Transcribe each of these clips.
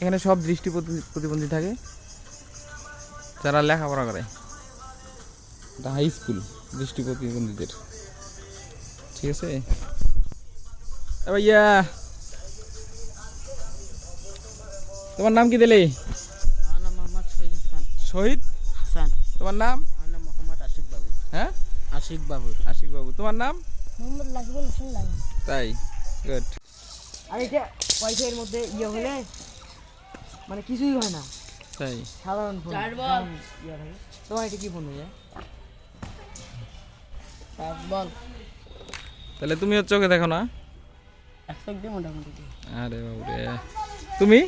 এখানে সব দৃষ্টি প্রতি- প্রতিবন্ধী থাকে। যারা লেখাপড়া করে। এটা হাই স্কুল দৃষ্টি প্রতিবন্ধীদের। ঠিক আছে? এ ভাইয়া! তোমার নাম কি দিলে? শহীদ হাসান। তোমার নাম? মোহাম্মদ আশিক বাবু। হ্যাঁ? আশিক বাবু। আশিক বাবু। তোমার নাম? মোহাম্মদ লাকিবুল হোসেন তাই গুড আর এটা পয়সা এর মধ্যে ইয়ে হলে মানে কিছুই হয় না। তাই? সাধারণ ফোন। চার বল। যেমন ইয়ে থাকে। তোমার এটা কি ফোন হয়ে পাঁচ বল। তাহলে তুমিও চোখে দেখো না? আরে বাবু রে তুমি?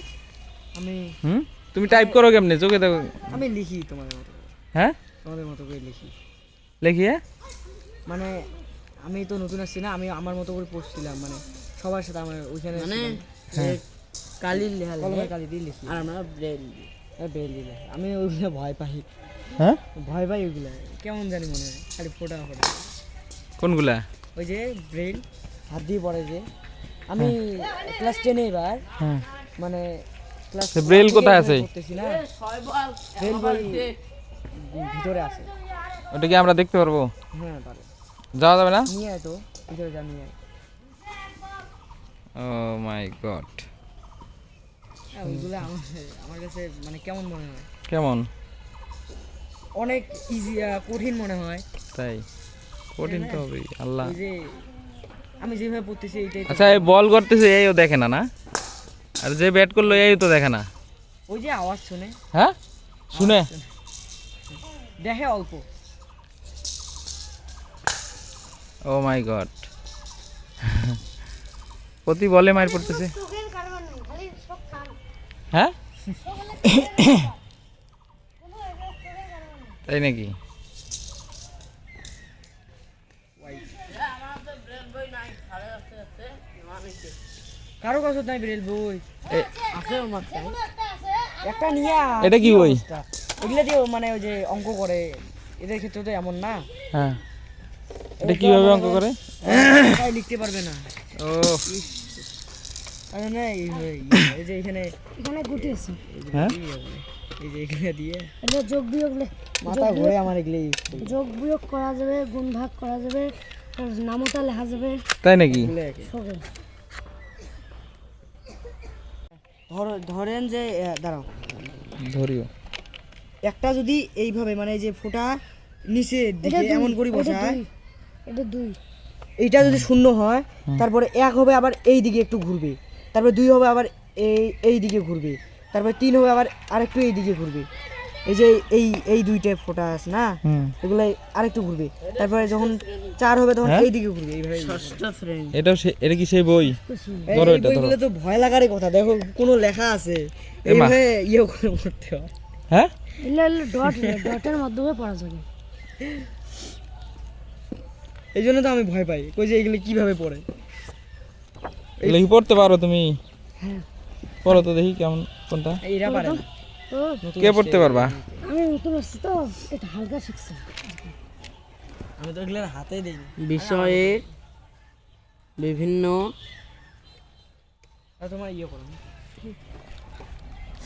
আমি হুম? তুমি টাইপ করো কেমনে? চোখে দেখো। আমি লিখি তোমাদের মতো করে। হ্যাঁ? তোমাদের মতো করে লিখি। লেখিয়ে? মানে আমি তো নতুন আসছি না আমি আমার মতো করে পড়ছিলাম মানে সবার সাথে আমার ওইখানে মানে হ্যাঁ। কালি দিয়ে লিখি। আর আমরা ব্রেল আর দিলে। আমি ওইগুলো ভয় পাই। হ্যাঁ? ভয় পাই ওইগুলো কেমন জানি মনে হয় খালি ফোটা ফোটা কোনগুলা? ওই যে ব্রেল হাত দিয়ে পড়ে যে। আমি ক্লাস টেনে এবার। হ্যাঁ। মানে ক্লাস braille কোথায় আছে? ব্রেল বই ভিতরে আছে। ওটা কি আমরা দেখতে পারব? হ্যাঁ পারে। যাওয়া যাবে না? নিয়ে আয় তো ভিতরে যা নিয়ে আয়। ও মাই গড হ্যাঁ, ওইগুলো আমার কাছে মানে কেমন মনে হয়? কেমন? অনেক ইজি কঠিন মনে হয়। তাই? কঠিন তো হবে আল্লাহ। যে আমি যেভাবে পড়তেছি এইটাই আচ্ছা এই বল করতেছে এইও দেখে না না? আর যে ব্যাট করল এই তো দেখে না। ওই যে আওয়াজ শুনে। হ্যাঁ? শুনে? দেখে অল্প। ও মাই গড প্রতি বলে মার পড়তেছে। হ্যাঁ? তাই নাকি? কারও কাছে নাই বেরেল বই। আছে আমার একটা নিয়ে এটা কি বই? এগুলা দিয়ে মানে ওই যে অঙ্ক করে। এদের ক্ষেত্রে তো এমন না। হ্যাঁ। এটা কীভাবে অঙ্ক করে? তাই লিখতে পারবে না। ও আরে না এই এই- এই যে এখানে এখানে গুটি আছে। হ্যাঁ? এই যে এখানে দিয়ে। এটা যোগ বিয়োগ মাথা ঘুরে আমার এগুলো যোগ বিয়োগ করা যাবে গুণ ভাগ করা যাবে তার লেখা যাবে। তাই নাকি? ধরেন যে দাঁড়াও। ধরিও। একটা যদি এইভাবে মানে এই যে ফোঁটা নিচে দিকে এমন করি এটা বসায় এটা দুই। এইটা যদি শূন্য হয় তারপরে এক হবে আবার এই দিকে একটু ঘুরবে। তারপরে দুই হবে আবার এই এই দিকে ঘুরবে। তারপরে তিন হবে আবার আরেকটু এই দিকে ঘুরবে। এই যে এই এই দুইটা ফোঁটা আছে না? এগুলো আরেকটু ঘুরবে। তারপরে যখন চার হবে তখন হ্যাঁ? এই দিকে ঘুরবে। এইভাবে ষষ্ঠ শ্রেণি। এটাও সে- এটা কি সেই বই? ধরো এটা, ধরো। বইগুলো তো ভয় লাগারই কথা। দেখো কোনো লেখা আছে। এইভাবে ইয়ে করে পড়তে হয়। হ্যাঁ? এগুলো ডট ডটের মাধ্যমে পড়া যাবে। এই জন্য তো আমি ভয় পাই। কই যে এগুলো কীভাবে পড়ে? এগুলো কি পড়তে পারো তুমি। হ্যাঁ পড়ো তো দেখি কেমন কোনটা? এইরা পারে। না কে পড়তে পারবা? আমি নতুন আসছি তো এটা হালকা শিখছি। আমি তো এগুলো হাতে দিই বিষয়ে বিভিন্ন তোমার ইয়ে করো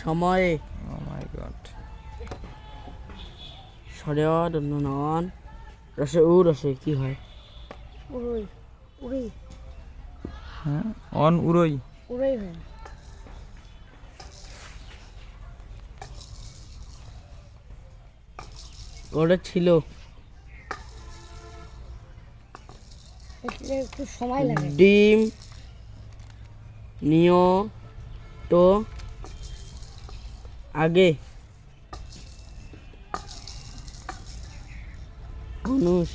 সময়ে ও মাই গড সরেয় নন রসে উ রসে কি হয়? উড়ই উড়ি হ্যাঁ অন উড়ই। উড়াই ওটা ছিল। একটু সময় লাগে। ডিম নিয় তো আগে। অনুস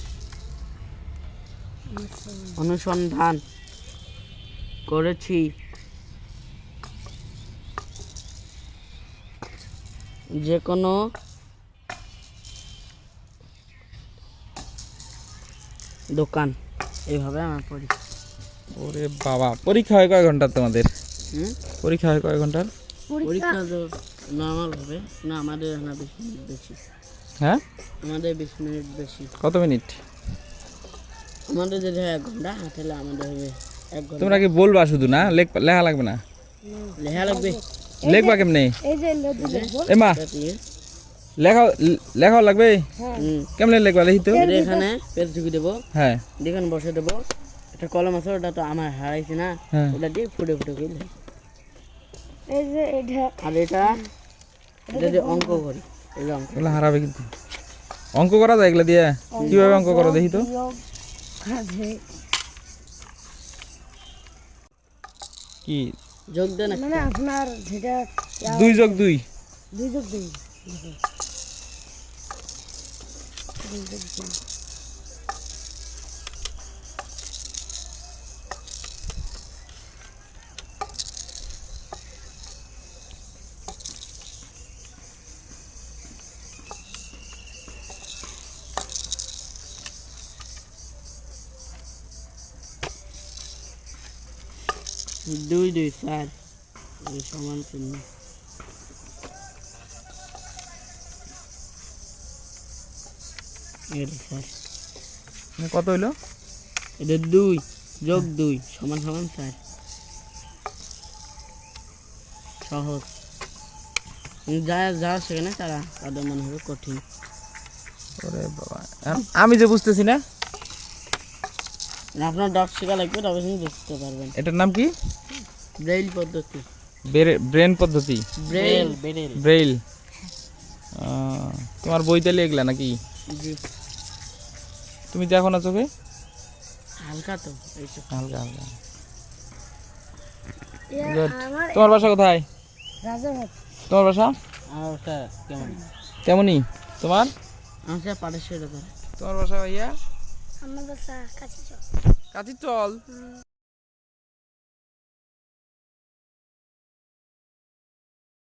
অনুসন্ধান। করেছি। যে কোনো দোকান এইভাবে আমার পড়ি ওরে বাবা পরীক্ষা হয় কয় ঘণ্টার তোমাদের? হুম? পরীক্ষা হয় কয় ঘণ্টার? পরীক্ষা পরীক্ষা তো নর্মাল হবে না আমাদের না বিশ মিনিট বেশি। হ্যাঁ? আমাদের বিশ মিনিট বেশি। কত মিনিট? আমাদের যদি হয় এক ঘণ্টা তাহলে আমাদের হবে তোমরা কি বলবা শুধু না? লেখ- লেখা লাগবে না? লেখা লাগবে। লেখবা কেমনে? এই মা লেখা লেখাও লাগবে? হ্যাঁ। কেমনে লেখবা? দেখি তো। এখানে পেজ ঢুকে দেবো। হ্যাঁ। এখানে বসে দেবো। একটা কলম আছে ওটা তো আমার হারাইছে না। হ্যাঁ। ওটা দিয়ে ফুটে ফুটে গেলে এই যে আর এটা এটা দিয়ে অঙ্ক করি এই এগুলো হারাবে কিন্তু। অঙ্ক করা যায় এগুলো দিয়ে? কীভাবে অঙ্ক করো দেখি তো। কি? যোগ দেন মানে আপনার যেটা দুই যোগ দুই। দুই যোগ দুই। দুই দুই। চার। এই সমান চিহ্ন কত হইল? এটা দুই যোগ দুই সমান সমান চার। সহজ। কিন্তু যারা যারা সেখানে তারা তাদের মনে হবে কঠিন। আমি যে বুঝতেছি না আপনার ডট শেখা লাগবে তবে আপনি বুঝতে পারবেন। এটার নাম কি? ব্রেইল পদ্ধতি। ব্রেন পদ্ধতি। Braille Braille. ব্রেইল। তোমার বইতে লিখলা নাকি? তুমি দেখো না চোখে? হালকা তো হালকা হালকা। তোমার বাসা কোথায়? তোমার বাসা? আর ওটা কেমন? কেমনই তোমার? আমার পাটের তোমার বাসা ভাইয়া? আমার বাসা কাছে চল কাছি চল